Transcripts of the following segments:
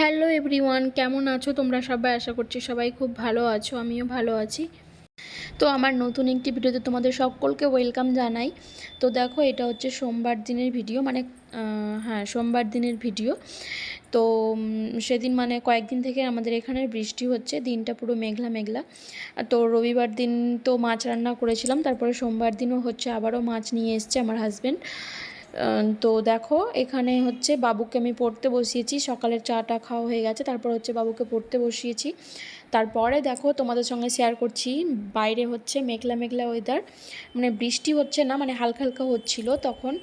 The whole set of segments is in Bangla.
হ্যালো এভরিওয়ান কেমন আছো তোমরা সবাই? আশা করছি সবাই খুব ভালো আছো, আমিও ভালো আছি। তো আমার নতুন একটি ভিডিওতে তোমাদের সকলকে ওয়েলকাম জানাই। তো দেখো, এটা হচ্ছে সোমবার দিনের ভিডিও মানে হ্যাঁ সোমবার দিনের ভিডিও। তো সেদিন মানে কয়েকদিন থেকে আমাদের এখানে বৃষ্টি হচ্ছে, দিনটা পুরো মেঘলা মেঘলা। তো রবিবার দিন তো মাছ রান্না করেছিলাম, তারপরে সোমবার দিনও হচ্ছে আবারও মাছ নিয়ে এসছে আমার হাজব্যান্ড তো দেখো, এখানে হচ্ছে বাবুকে আমি পড়তে বসিয়েছি। সকালের চাটা খাওয়া হয়ে গেছে, তারপর হচ্ছে বাবুকে পড়তে বসিয়েছি। তারপরে দেখো, তোমাদের সঙ্গে শেয়ার করছি, বাইরে হচ্ছে মেঘলা মেঘলা ওয়েদার মানে বৃষ্টি হচ্ছে না মানে হালকা হালকা হচ্ছিল তখন।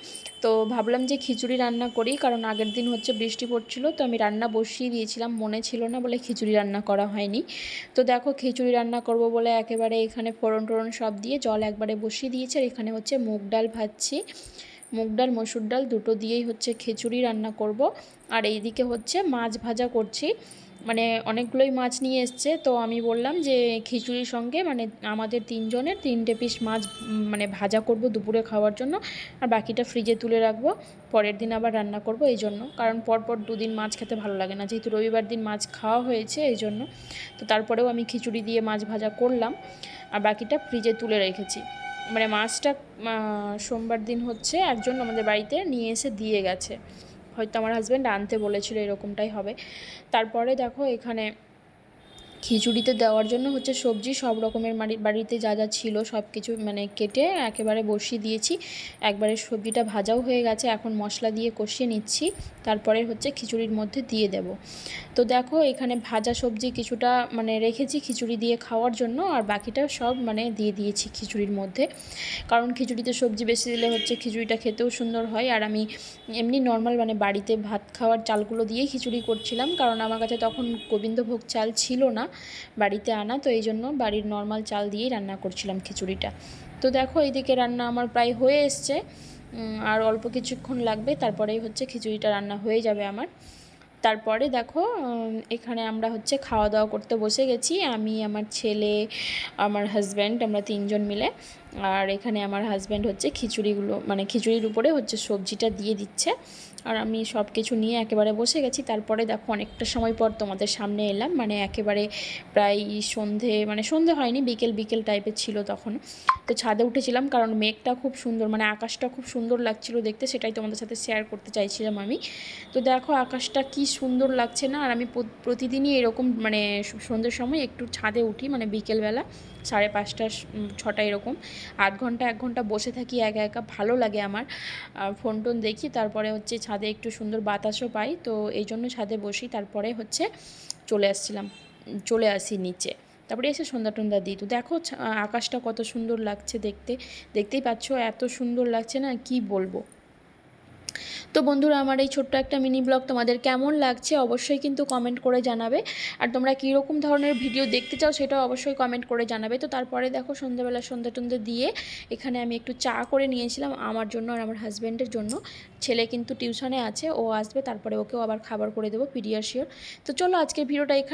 তো ভাবলাম যে খিচুড়ি রান্না করি, কারণ আগের দিন হচ্ছে বৃষ্টি পড়ছিল, তো আমি রান্না বসিয়ে দিয়েছিলাম, মনে ছিল না বলে খিচুড়ি রান্না করা হয়নি। তো দেখো, খিচুড়ি রান্না করব বলে একেবারে এখানে ফোড়ন টোড়ন সব দিয়ে জল একবারে বসিয়ে দিয়েছে, আর এখানে হচ্ছে মুগ ডাল ভাজছি। মুগ ডাল, মসুর ডাল দুটো দিয়েই হচ্ছে খিচুড়ি রান্না করব। আর এইদিকে হচ্ছে মাছ ভাজা করছি। মানে অনেকগুলোই মাছ নিয়ে এসছে। তো আমি বললাম যে খিচুড়ির সঙ্গে মানে আমাদের তিনজনের তিনটে পিস মাছ মানে ভাজা করব দুপুরে খাওয়ার জন্য। আর বাকিটা ফ্রিজে তুলে রাখব। পরের দিন আবার রান্না করব এই জন্য। কারণ পরপর দুদিন মাছ খেতে ভালো লাগে না। যেহেতু রবিবার দিন মাছ খাওয়া হয়েছে এই জন্য। তো তারপরেও আমি খিচুড়ি দিয়ে মাছ ভাজা করলাম। আর বাকিটা ফ্রিজে তুলে রেখেছি। মানে মাছটা সোমবার দিন হচ্ছে একজন আমাদের বাড়িতে নিয়ে এসে দিয়ে গেছে। হয়তো আমার হাজব্যান্ড আনতে বলেছিল এরকমটাই হবে। তারপরে দেখো এখানে খিচুড়িতে দেওয়ার জন্য হচ্ছে সবজি, সব রকমের বাড়ি বাড়িতে যা যা ছিল সব কিছু মানে কেটে একেবারে বসিয়ে দিয়েছি। একবারে সবজিটা ভাজাও হয়ে গেছে, এখন মশলা দিয়ে কষিয়ে নিচ্ছি। তারপরে হচ্ছে খিচুড়ির মধ্যে দিয়ে দেব। তো দেখো, এখানে ভাজা সবজি কিছুটা মানে রেখেছি খিচুড়ি দিয়ে খাওয়ার জন্য, আর বাকিটা সব মানে দিয়ে দিয়েছি খিচুড়ির মধ্যে। কারণ খিচুড়িতে সবজি বেশি দিলে হচ্ছে খিচুড়িটা খেতেও সুন্দর হয়। আর আমি এমনি নর্মাল মানে বাড়িতে ভাত খাওয়ার চালগুলো দিয়েই খিচুড়ি করছিলাম। কারণ আমার কাছে তখন গোবিন্দভোগ চাল ছিল না। বাড়িতে আনা, তো এই জন্য বাড়ির নর্মাল চাল দিয়েই রান্না করছিলাম খিচুড়িটা। তো দেখো, এইদিকে রান্না আমার প্রায় হয়ে এসছে। আর অল্প কিছুক্ষণ লাগবে, তারপরেই হচ্ছে খিচুড়িটা রান্না হয়ে যাবে আমার। তারপরে দেখো এখানে আমরা হচ্ছে খাওয়া দাওয়া করতে বসে গেছি। আমি, আমার ছেলে, আমার হাজব্যান্ড আমরা তিনজন মিলে। আর এখানে আমার হাজব্যান্ড হচ্ছে খিচুড়িগুলো মানে খিচুড়ির উপরে হচ্ছে সবজিটা দিয়ে দিচ্ছে। আর আমি সব কিছু নিয়ে একেবারে বসে গেছি। তারপরে দেখো অনেকটা সময় পর তোমাদের সামনে এলাম। মানে একেবারে প্রায় সন্ধে মানে সন্ধে হয়নি, বিকেল বিকেল টাইপের ছিল তখন। তো ছাদে উঠেছিলাম কারণ মেঘটা খুব সুন্দর মানে আকাশটা খুব সুন্দর লাগছিল দেখতে। সেটাই তোমাদের সাথে শেয়ার করতে চাইছিলাম আমি। তো দেখো আকাশটা কি সুন্দর লাগছে না? আর আমি প্রতিদিনই এরকম মানে সন্ধ্যের সময় একটু ছাদে উঠি মানে বিকেলবেলা। সাড়ে পাঁচটা ছটা এরকম। আধ ঘণ্টা, এক ঘণ্টা বসে থাকি, একা একা। ভালো লাগে আমার। ফোন টোন দেখি, তারপরে হচ্ছে ছাদে একটু সুন্দর বাতাসও পাই। তো এই জন্য ছাদে বসি, তারপরে হচ্ছে চলে আসছিলাম চলে আসি নিচে। তারপরে এসে সন্ধ্যা টন্ধ্যা দিই। তো দেখো আকাশটা কত সুন্দর লাগছে দেখতে। দেখতেই পাচ্ছ, এত সুন্দর লাগছে না, কি বলব? তো বন্ধুরা, আমার এই ছোট্ট একটা মিনি ব্লগ তোমাদের কেমন লাগছে অবশ্যই কিন্তু কমেন্ট করে জানাবে। আর তোমরা কীরকম ধরনের ভিডিও দেখতে চাও সেটাও অবশ্যই কমেন্ট করে জানাবে। তো তারপরে দেখো, সন্ধ্যাবেলা সন্ধ্যা টন্ধে দিয়ে এখানে আমি একটু চা করে নিয়েছিলাম আমার জন্য আর আমার হাজব্যান্ডের জন্য। ছেলে কিন্তু টিউশনে আছে, ও আসবে, তারপরে ওকেও আবার খাবার করে দেবো, পিডিয়াশিওর। তো চলো আজকের ভিডিওটা এখানে